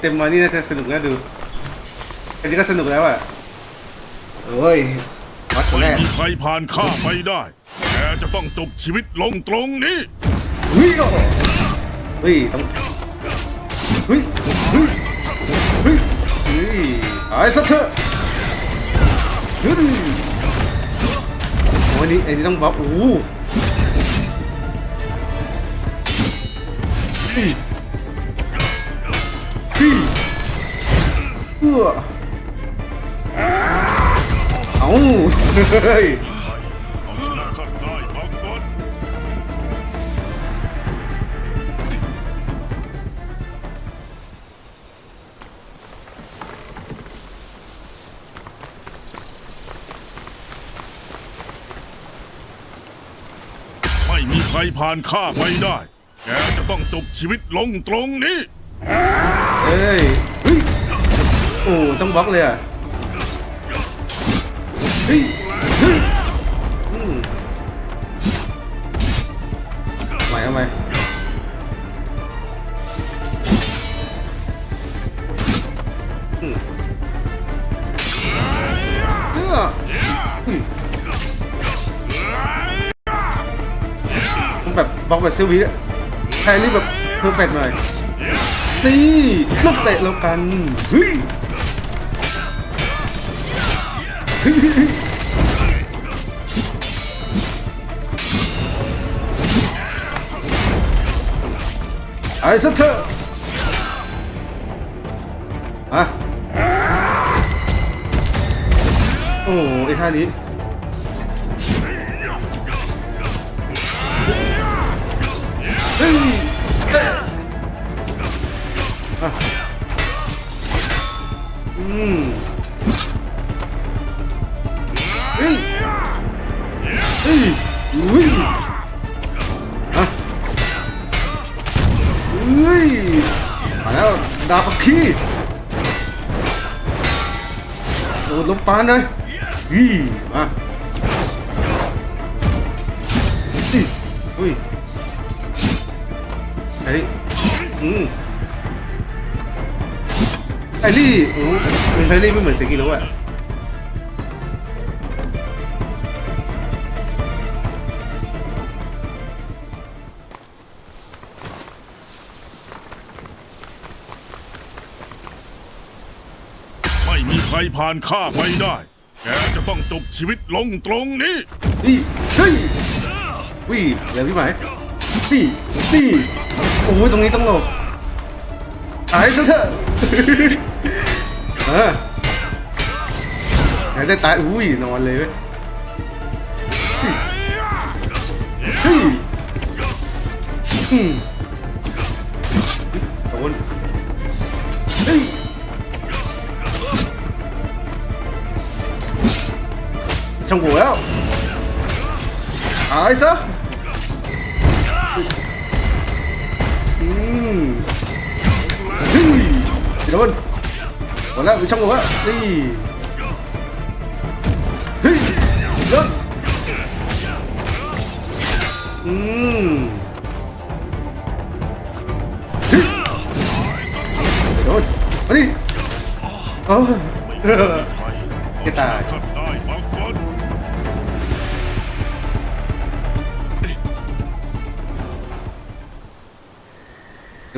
เก็บเต็มมานี่น่าจะสนุกนะดูอันนี้ก็สนุกแล้วอะโอ้ยวัดคนแรไม่กมีใครผ่านข้าไปได้ แกจะต้องจบชีวิตลงตรงนี้เฮ้ยโอ้เฮ้ยต้องเฮ้ยเฮ้ยเฮ้ยเฮ้ยไอ้สัตว์เถอะเฮ้ยโอ้ยนี่ไอ้นี่ต้องบล็อกโอ้โห เฮ้ยเออเอาเฮ้ยเอาชนะข้าได้บางคนไม่มีใครผ่านข้าไปได้ แกจะต้องจบชีวิตลงตรงนี้ เอ้ยเฮ้ยโอ้ต้องบล็อกเลยอะเฮ้ยเฮ้ยไหวเอาไหมเอ้ออืมต้องแบบบล็อกแบบซิลวีอะใครรีบแบบเพอร์เฟกต์หน่อย นี่ลูกเตะแล้วกันเฮ้ยไอ้สัตว์เถอะอะโอ้ไอ้ท่านี้ มาอีอุ้ยเฮ้อืมไอรี่โอ้เป็นไอรี่ไม่เหมือนเซกิโร่อะไม่มีใครผ่านข้าไปได้ แกจะต้องจบชีวิตลงตรงนี้ นี่เฮ้ยวิ่งเดี๋ยวพี่ไหมนี่นี่โอ้ยตรงนี้ต้องหลบหายซะเถอะ เออไหนได้ตายอุ้ยนอนเลยเว้ยเฮ้ยอืม ช่างหัวแล้วหายซะอืมเฮ้ยโดนหมดแล้วมีช่างหัวแ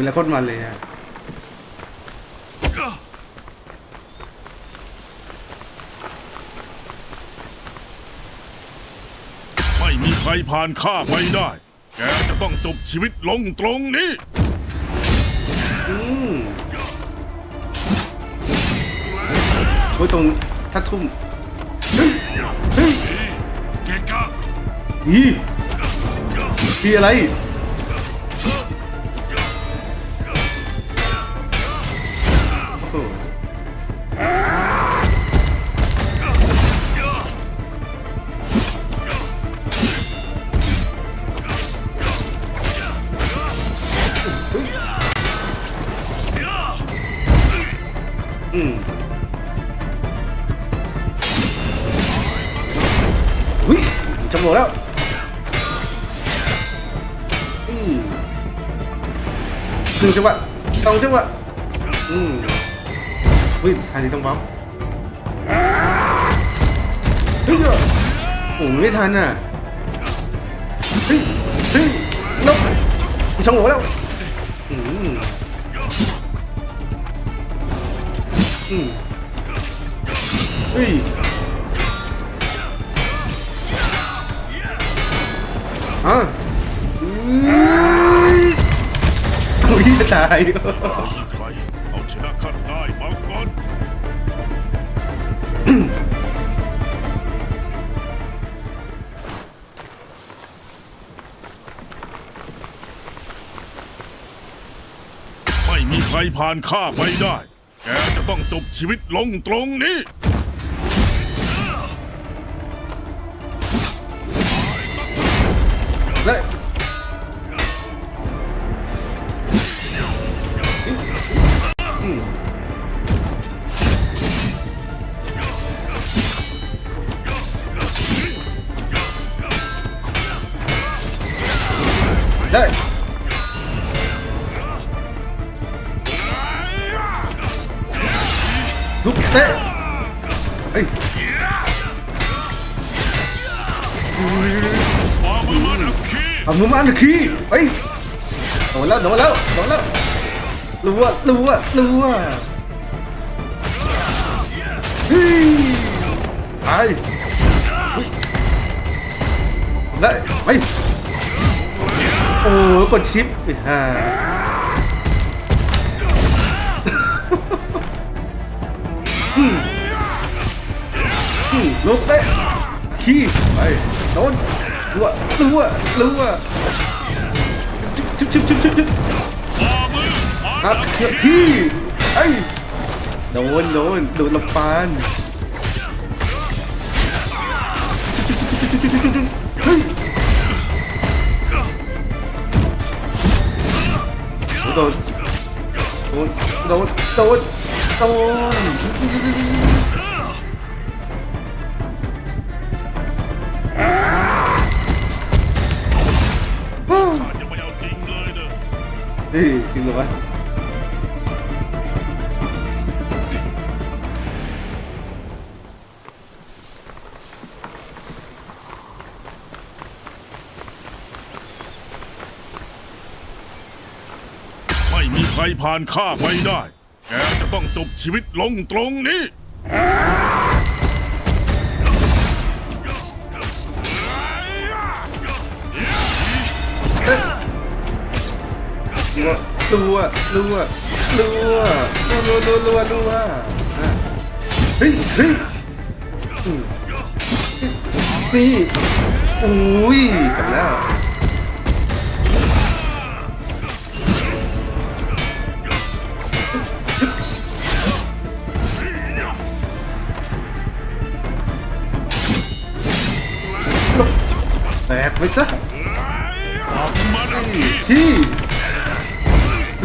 ดูแลวโคตรมันเลยอะไม่มีใครผ่านข้าไปได้ แกจะต้องจบชีวิตลงตรงนี้อืมโอ้ยตรงถ้าทุ่มเฮ้ยเฮ้ยเกกะอีอีอะไร จังหวะอืมอุ้ยทางนี้ต้องบัฟเฮ้ยโอ้ไม่ทันอะเฮ้ยเฮ้ยลบกูช่องโหว่แล้วอืมอืมเฮ้ยอะอุ้ยอุ้ ยตายมีใครเอาชนะข้าได้มาก่อนไม่มีใครผ่านข้าไปได้ แกจะต้องจบชีวิตลงตรงนี้ เฮ้ยมามมือมันอักคีเอามือมาอันคีเฮ้ยโดนแล้วโดนแล้วโดนแล้วรู้ว่ารู้ว่ารู้ว่าเฮ้ยไปเฮ้ยได้ไปโอ้กดชิปฮ่า ลุกเตะขี้ไปโดนรัวรัวรัวชุบชุบชุบชุบชุบอัดเขียขี้ไอ้โดนโดนโดนลำปานเฮ้ยโดนโดนโดนโดน เฮ้ยจริงเหรอวะไม่มีใครผ่านข้าไปได้ แกจะต้องจบชีวิตลงตรงนี้ รัวรัวรัวรัวรัวรัวรัวเฮ้ยเฮ้ยนี่อุ้ยกลับแล้วแตกไปซะที่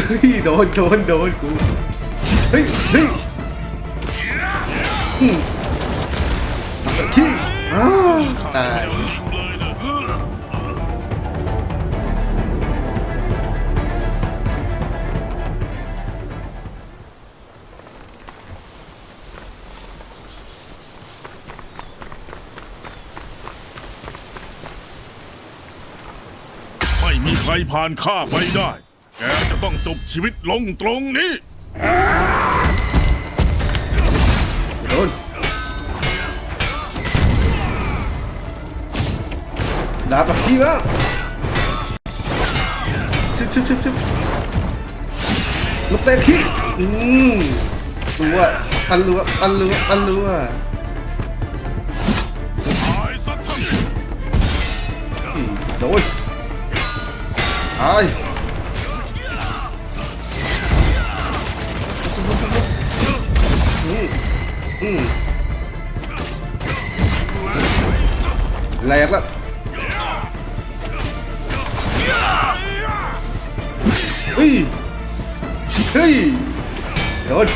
ฮ้ยโดนโดนโดนกูเฮ้ยเฮ้ยอืมขี้อ้าวตายจริงเลยเด้อไม่มีใครผ่านข้าไปได้ แกจะต้องจบชีวิตลงตรงนี้ โดนดาบกับขี้บ้างชุบชุบชุบชุบลูกเตะขี้อืมรัวปันรัวปันรัวปันรัวตายซะเถอะอืมโดนตาย อืมแลกแล้วเฮ้ยเฮ้ยโดน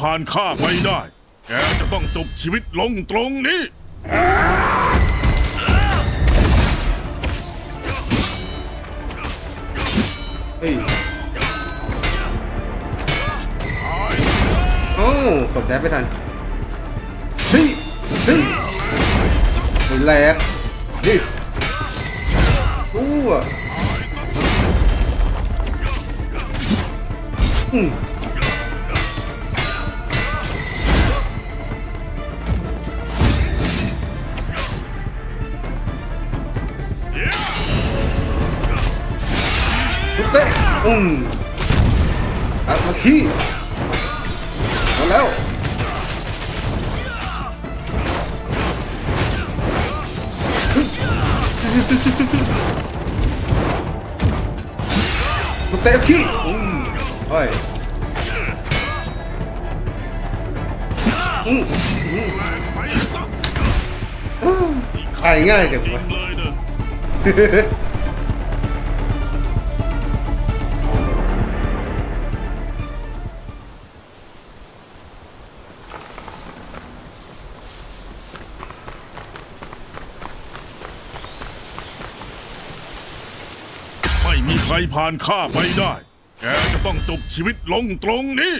ผ่านข้าไปได้ แกจะต้องจบชีวิตลงตรงนี้ เฮ้ยโอ้กดแดบไม่ทันฮ้ยเฮ้ยเฮ้ยแหลกเฮ้ยอู้อะอืม อืมอะมาขี้มาแล้วลูกเตะขี้อืมเฮ้ยอืมอืมไปซะตายง่ายจังวะ ม่มีใครผ่านข้าไปได้ แกจะต้องจบชีวิตลงตรงนี้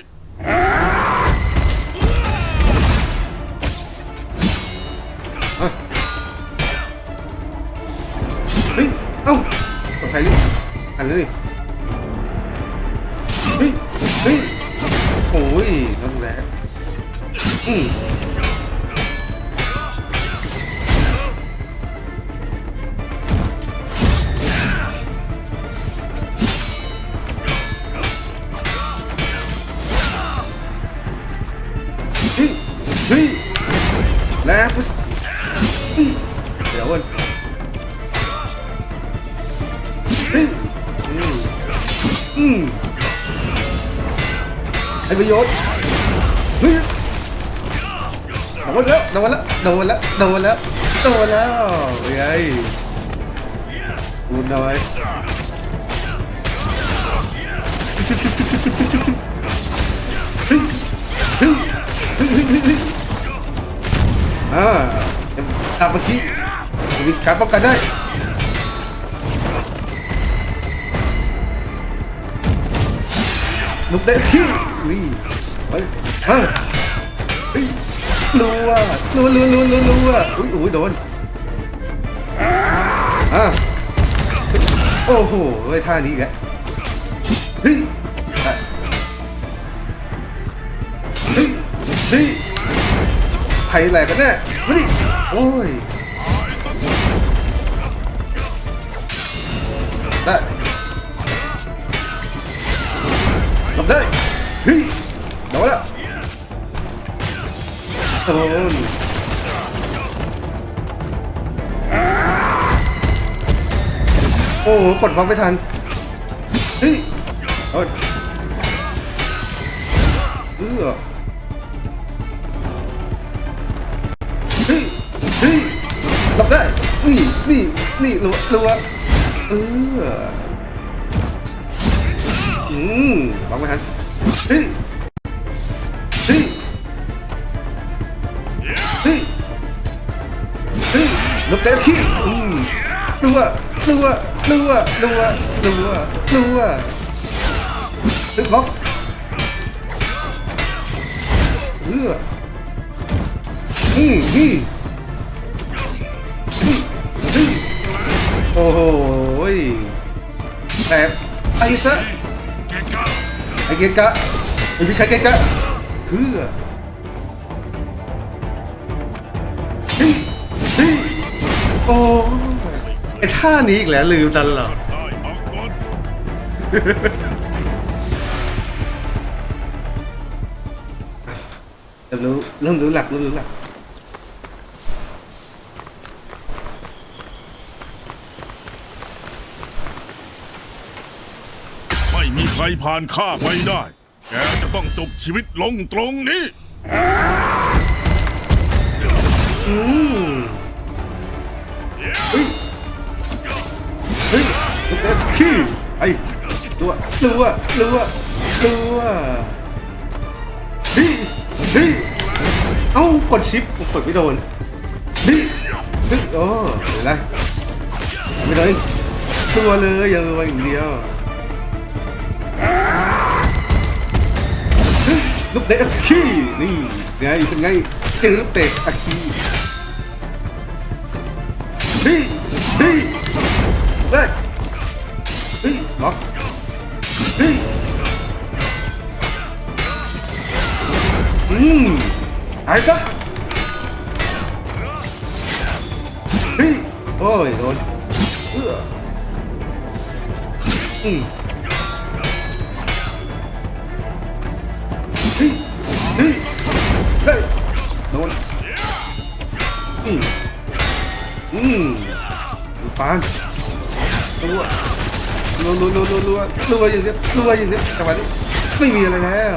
เฮ้ยแล้วปุ๊บอีเดี๋ยวก่อนเฮ้ยอืมอืมให้ประโยชน์เฮ้ยโดนแล้วโดนแล้วโดนแล้วโดนแล้วโดนแล้วเฮ้ยกูน้อยเฮ้ยเฮ้ยเฮ้ยเฮ้ยเฮ้ยเฮ้ย อ่าตามเมื่อกี้มีการป้องกันได้ลูกเตะขี้นี่ไปฮะเฮ้ยรัวรัวรัวรัวรัวรัวอุ้ยอุ้ยโดนอะโอ้โหเว้ท่านี้แกเฮ้ยเฮ้ยเฮ้ย ใครแหลกกันแน่มาดิโอ้ยได้หลบได้เฮ้ยโดนแล้วโดนโอ้โหกดบล็อกไม่ทันเฮ้ยโดนเออ นี่นี่นี่รัวรัวเอออืมบล็อกไม่ทันเฮ้ยเฮ้ยเฮ้ยเฮ้ยลูกเตะขี้อืมรัวรัวรัวรัวรัวรัวตึกบล็อกเออนี่นี่นี่ โอ้โหแต่ไอ้ซะไอ้เกะกะไอ้พี่ใครเกะกะเพื่อเฮ้ยเฮ้ยโอ้ยไอ้ท่านี้อีกแล้วลืมตลอดได้เอาก่อนเริ่มรู้เริ่มรู้หลักเริ่มรู้หลัก ไม่มีใครผ่านข้าไปได้ แกจะต้องจบชีวิตลงตรงนี้ อืมเฮ้ย เฮ้ยเตะขี้ไอ้รัวรัวรัวรัวเฮ้ยเอ้ากดชิปกดไม่โดนเฮ้ยเฮ้ยโอ้เดี๋ยวไรไม่โดนตัวเลยยังมาอย่างเดียว ลูกเตะขี้นี่ไงเป็นไงเจอลูกเตะขี้นี่นี่เฮ้ยเฮ้ยล็อกนี่อืมหายซะ วรัวอย่างเดียรัวอย่างเดียวจังหวะนี้ไม่มีอะไรแล้ว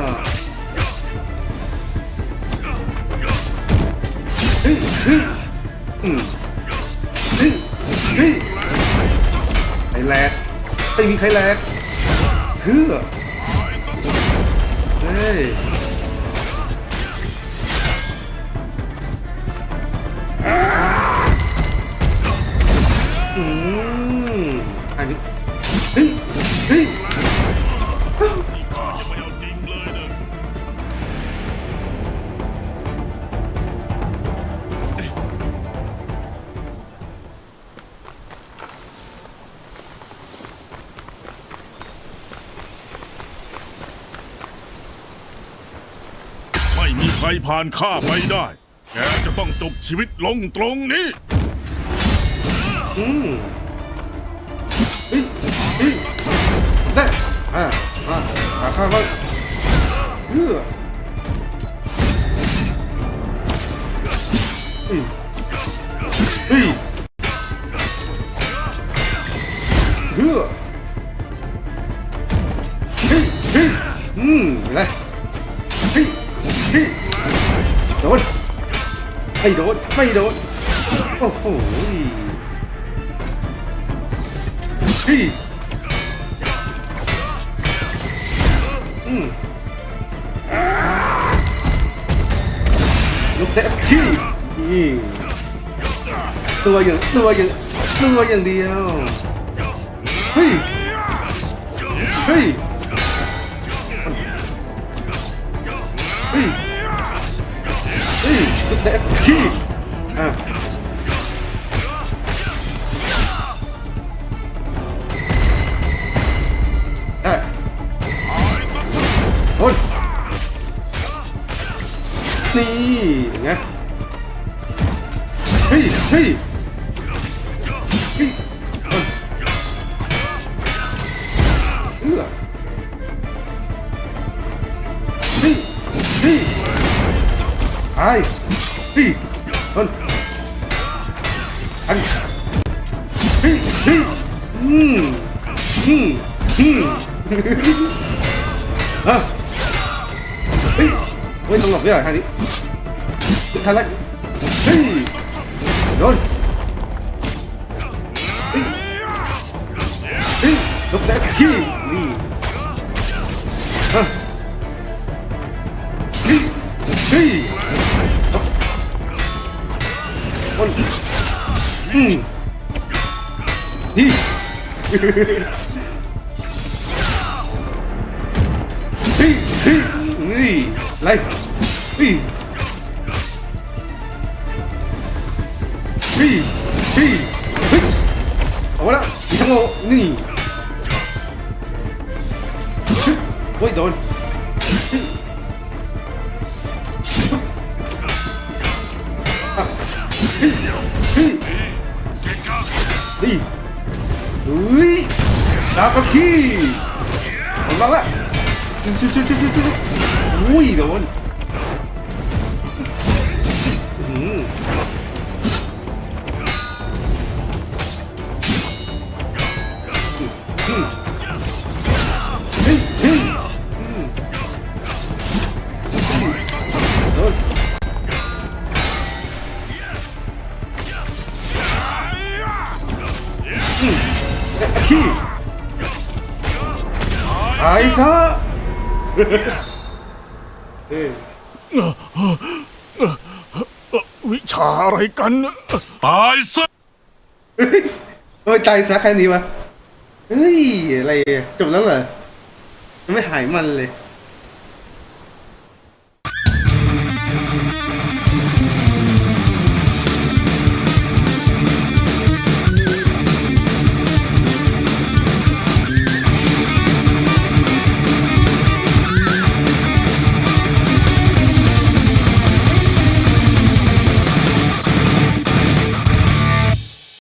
เฮ้ยเฮ้ยอืมเฮ้ยเฮ้ยไอ้แหลกไม่มีใครแหลกเฮือเฮ้ย ครผ่านข้าไปได้ แกจะต้องจบชีวิตลงตรงนี้ อืมเฮ้ยเฮ้ยได้อ่าอ่าขาข้างไว้เฮ้ยเฮ้ย ไม่โดน ไม่โดน โอ้โหเฮ้ยอืมลูกเตะขี้นี่ตัวอย่างตัวอย่างตัวอย่างเดียว เฮ้ย เฮ้ย ขี้อะได้โอนนี่ไงเฮ้ยเฮ้ยเฮ้ยเออเฮ้ยเฮ้ยไอ้ ฮ้ยโอนอันเฮ้ยเฮ้ยอืมอืมอืมฮะเฮ้ยเฮ้ยต้องหลบด้วยเหรอทางนี้ทันแล้วเฮ้ยโดนเฮ้ยเฮ้ยหลบแต่ขี้นี่ เฮ้ยเฮ้ยนี่ไล่เฮ้ยเฮ้ยเฮ้ยเฮ้ยเอาละอีทั้งโมนี่ชึบโอ้ยโดนเฮ้ยอะ เฮ้ยเฮ้ยนี่เฮ้ยดาบกับขี้ผมบังละชุบชุบชุบชุบชุบอุ้ยโดน วิชาอะไรกัน ตายซะทำไมใจซะแค่นี้วะเฮ้ย อะไรอะจบแล้วเหรอยังไม่หายมันเลย